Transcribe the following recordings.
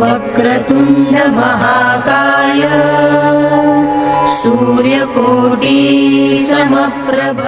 वक्रतुण्डमहाकाय सूर्यकोटि समप्रभ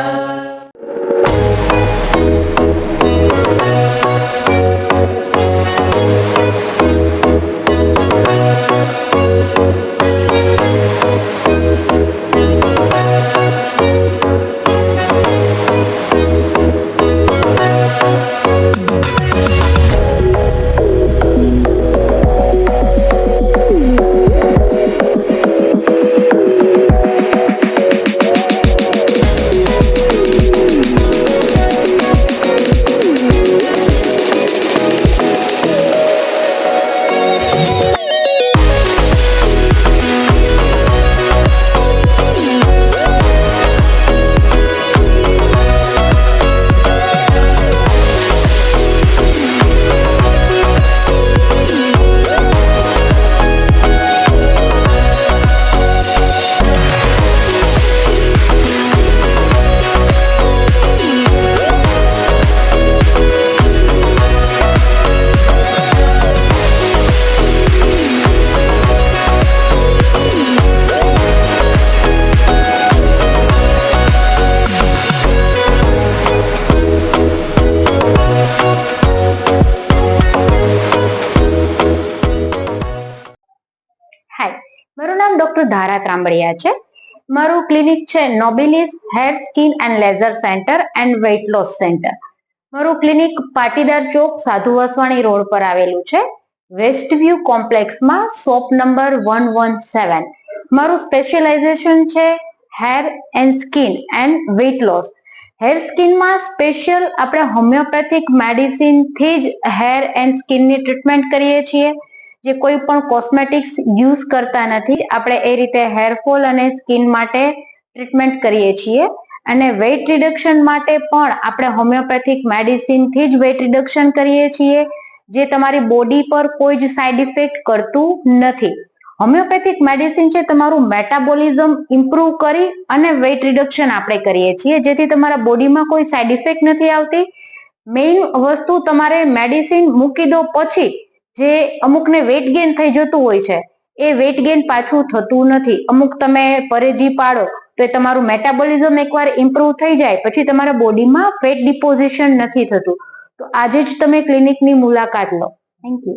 મારું નામ ડોક્ટર ધારા ત્રાંબડિયા છે. મારું ક્લિનિક છે Nobilis hair, skin and laser centre and weight loss centre. મારું ક્લિનિક પાટીદાર ચોક, સાધુ વસવાણી રોડ પર આવેલું છે. West view કોમ્પ્લેક્સમાં shop number one one seven. મારું સ્પેશિયલાઇઝેશન છે hair and skin and weight loss. Hair સ્કિનમાં special આપણે હોમિયોપેથિક મેડિસિનથી જ હેર એન્ડ સ્કિનની ટ્રીટમેન્ટ કરીએ છીએ. જે કોઈ પણ કોસ્મેટિક્સ યુઝ કરતા નથી, આપણે એ રીતે હેરફોલ અને સ્કિન માટે ટ્રીટમેન્ટ કરીએ છીએ. અને વેઇટ રિડક્શન માટે પણ આપણે હોમિયોપેથિક મેડિસિનથી જ વેઇટ રિડક્શન કરીએ છીએ, જે તમારી બોડી પર કોઈ જ સાઇડ ઇફેક્ટ કરતું નથી. હોમિયોપેથિક મેડિસિન છે તમારું મેટાબોલિઝમ ઇમ્પ્રુવ કરી અને વેઇટ રિડક્શન આપણે કરીએ છીએ, જેથી તમારા બોડીમાં કોઈ સાઇડ ઇફેક્ટ નથી આવતી. મેઇન વસ્તુ તમારે મેડિસિન મૂકી દો પછી જે અમુકને વેટ ગેઇન થઈ જતું હોય છે, એ વેટ ગેઇન પાછું થતું નથી. અમુક તમે પરેજી પાડો, તો એ તમારું મેટાબોલિઝમ એકવાર ઇમ્પ્રુવ થઈ જાય, પછી તમારા બોડીમાં ફેટ ડિપોઝિશન નથી થતું. તો આજે જ તમે ક્લિનિકની મુલાકાત લો. Thank you